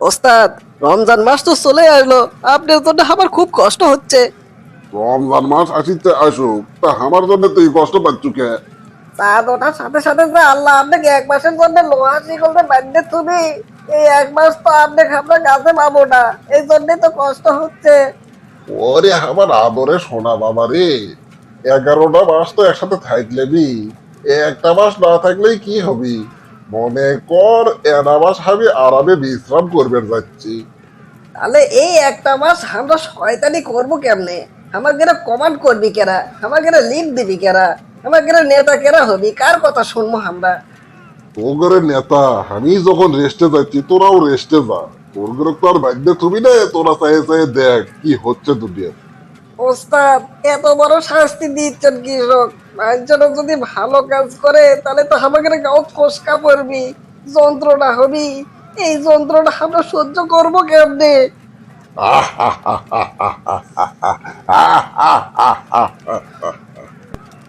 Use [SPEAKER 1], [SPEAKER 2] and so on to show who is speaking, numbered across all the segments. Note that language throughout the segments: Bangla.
[SPEAKER 1] ওস্তাদ রমজান মাস তো চলে আসলো। আপনার জন্য আমার খুব কষ্ট হচ্ছে।
[SPEAKER 2] রমজান মাস আসিতে আসুক তা আমার জন্য তুই কষ্ট পাচ্ছ কে?
[SPEAKER 1] চাঁদ ওঠার সাথে সাথে যে আল্লাহ আপনাকে এক মাসের জন্য লোহা শিকলতে বাঁধতে তুমি এই এক মাস তো আপনাকে আমরা কাছে পাবো না। এই জন্যই তো কষ্ট হচ্ছে।
[SPEAKER 2] ওরে আমার আদরে সোনা বাবা রে এগারোটা মাস তো একসাথে থাকলে বি একটা মাস না থাকলেই কি হবি? মনে কর এনা মাস আমি আরামে বিশ্রাম করবেন যাচ্ছি।
[SPEAKER 1] তাহলে এই একটা মাস আমরা শয়তানি করব কেমনে? গেলে কমান্ড করবি কেরা? গেলে লিড দিবি কেরা? আমার গেলে নেতা কেরা হবি? কার কথা শুনব আমরা?
[SPEAKER 2] তোর নেতা আমি যখন রেস্টে যাচ্ছি তোরাও রেস্টে যা। তোর তো আর বাধ্য তুমি না তোরা চাই চাই দেখ কি হচ্ছে দুনিয়া
[SPEAKER 1] ওস্তাদ, এত বড় শাস্তি দিচ্ছেন কৃষক। মানুষজন যদি ভালো কাজ করে, তাহলে তো আমাকে গাও ফসকা পড়বি। যন্ত্রণা হবি। এই যন্ত্রণা আমরা সহ্য করব কেমনে?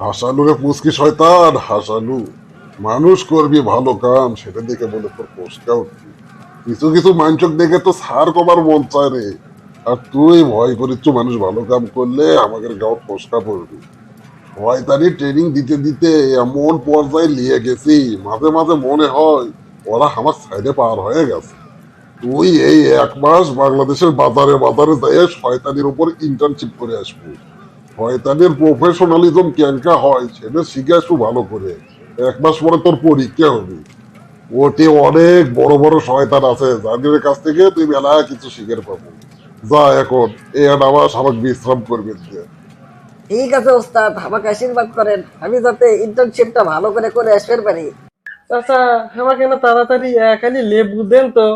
[SPEAKER 2] হাসানু রে পুচকি শয়তান, হাসানু। মানুষ করবি ভালো কাম, সেটা দেখে বলে তোর পোস্টকা উঠবি। কিছু কিছু মাঞ্চক দেখে তো সার কমার মন চায় রে। আর তুই ভয় করিচ্ছ, মানুষ ভালো কাম করলে আমাদের গাঁও পোস্কা পড়বি। শয়তানি ট্রেনিং দিতে দিতে এমন পর্যায়ে নিয়ে গেছি, মাঝে মাঝে মনে হয় ওরা আমার সাইডে পার হয়ে গেছে। তুই এই এক মাস বাংলাদেশের বাজারে বাজারে যাই শয়তানির উপর ইন্টার্নশিপ করে আসব। শয়তানের প্রফেশনালিজম কেনকা হয়, সেটা শিখে আসব ভালো করে। এক মাস পরে তোর পরীক্ষা হবে। ওটি অনেক বড় বড় শয়তান আছে, যাদের কাছ থেকে তুই মেলা কিছু শিখে পাবো। যা এখন এই আনামাস আমাকে বিশ্রাম করবে
[SPEAKER 1] ঠিক আছে ওস্তাদ আমাকে আশীর্বাদ করেন। আমি যাতে ইন্টার্নশিপটা ভালো করে করে আসতে পারি।
[SPEAKER 3] চাচা আমাকে না তাড়াতাড়ি একালি লেবু দেন তো।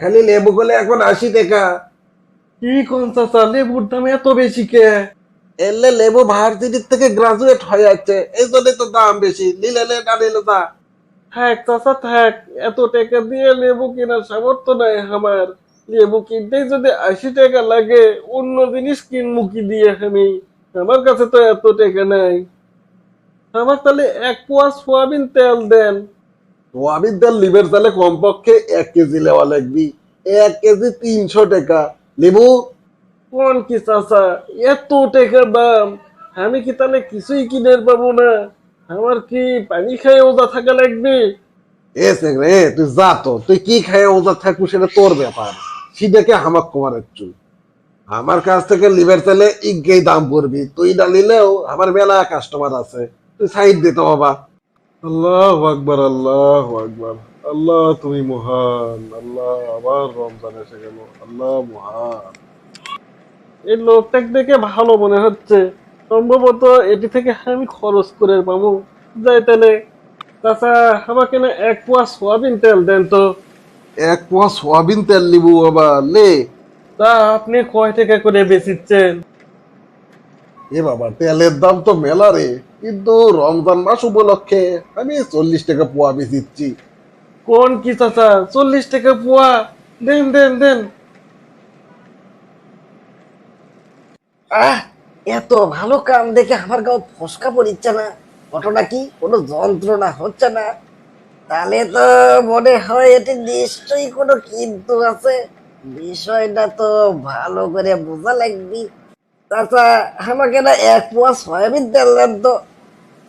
[SPEAKER 4] খালি লেবু গুলো এখন আশি টাকা।
[SPEAKER 3] কি কোন চাচা লেবুর দাম এত বেশি কে?
[SPEAKER 4] এলে লেবু ভার্সিটির থেকে গ্রাজুয়েট হয়ে যাচ্ছে। এই জন্য তো দাম বেশি। নিলে নে না নিলে না।
[SPEAKER 3] থাক চাচা থাক। এত টাকা দিয়ে লেবু কেনার সামর্থ্য নাই আমার। লেবু কিনতেই যদি আশি টাকা লাগে অন্য জিনিস কিনবো কি দিয়ে আমি আমার কাছে তো এত টাকা নাই। আমার তাহলে এক পোয়া সোয়াবিন তেল দেন।
[SPEAKER 4] সোয়াবিন তেল লিবের তাহলে কমপক্ষে এক কেজি লেওয়া লাগবি। এক কেজি তিনশো টাকা। লেবু?
[SPEAKER 3] কোন কি চাচা এত টাকা দাম। আমি কি তাহলে কিছুই কিনে পাবো না? আমার কি পানি খাই ওজা থাকা লাগবে?
[SPEAKER 4] এ তুই যা তো। তুই কি খাই ওজা থাকব সেটা তোর ব্যাপার। সিডেকে হামাক কমার একটু আমার কাছ থেকে লিভার তেলে ইগেই দাম পড়বি তুই না নিলেও আমার মেলা কাস্টমার আছে। তুই সাইড দিতে বাবা।
[SPEAKER 3] আল্লাহ আকবার আল্লাহ আকবার। আল্লাহ তুমি মহান। আল্লাহ আবার রমজান এসে গেল। আল্লাহ মহান। এই লোকটাকে দেখে ভালো মনে হচ্ছে। সম্ভবত এটি থেকে আমি খরচ করে পাবো। যাই তাহলে, চাচা, আমাকে না এক পোয়া সোয়াবিন তেল দেন তো।
[SPEAKER 4] এক পোয়া সোয়াবিন তেল লিবু বাবা লে।
[SPEAKER 3] তা আপনি কয় টাকা করে বেচিচ্ছেন?
[SPEAKER 4] এ বাবা তেলের দাম তো মেলা রে। কিন্তু রমজান মাস উপলক্ষে আমি চল্লিশ টাকা পোয়া বেচিচ্ছি।
[SPEAKER 3] কোন কি চাচা চল্লিশ টাকা পোয়া? দেন দেন দেন।
[SPEAKER 1] আহ এত ভালো কাম দেখে আমার গাও ফসকা পড়িচ্ছে না। ঘটনা কি? কোনো যন্ত্রণা হচ্ছে না? তাহলে তো মনে হয় এটি নিশ্চয়ই কোনো কিন্তু আছে। বিষয়টা তো ভালো করে বোঝা লাগবি। চাচা আমাকে না এক পোয়া সয়াবিন তেল দেন তো।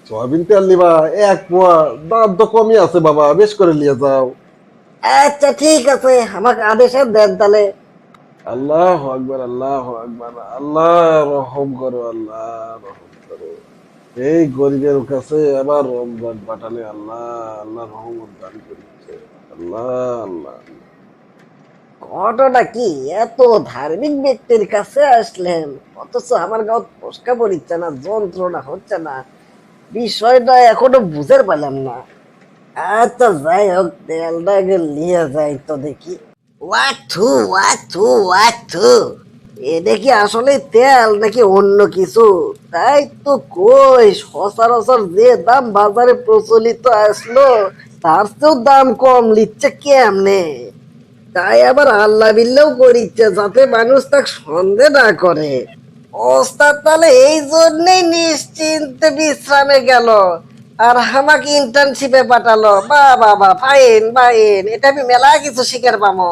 [SPEAKER 4] সয়াবিন তেল নিবা? এক পোয়া? দাম তো কমই আছে বাবা বেশ করে নিয়ে যাও।
[SPEAKER 1] আচ্ছা ঠিক আছে আমাকে আদেশে দেন তাহলে।
[SPEAKER 4] আল্লাহ আকবার আল্লাহ আকবার আল্লাহ রহম করো আল্লাহ রহম। এই গরিবের কাছে আবার রমজান পাঠালে আল্লাহ আল্লাহ রহমত দান করেছে আল্লাহ আল্লাহ
[SPEAKER 1] ঘটনা কি? এত ধার্মিক ব্যক্তির কাছে আসলেন, অথচ আমার গাঁত ফসকা পড়িচ্ছে না যন্ত্রণা হচ্ছে না। বিষয়টা এখনও বুঝতে পারলাম না। আচ্ছা যাই হোক তেলটা আগে নিয়ে যাই তো দেখি। ওয়াথু ওয়াথু ওয়াথু এ দেখি আসলে তেল নাকি অন্য কিছু তাই তো কই সচরাচর যে দাম বাজারে প্রচলিত আসলো তার চেয়েও দাম কম নিচ্ছে কেমনে তাই আবার আল্লাহ বিল্লাও করিচ্ছে যাতে মানুষ তাকে সন্দেহ না করে ওস্তাদ তাহলে এই জন্যেই নিশ্চিন্তে বিশ্রামে গেল আর আমাকে ইন্টার্নশিপে পাঠালো বা বাবা ফাইন ফাইন এটা আমি মেলা কিছু শিকার পাবো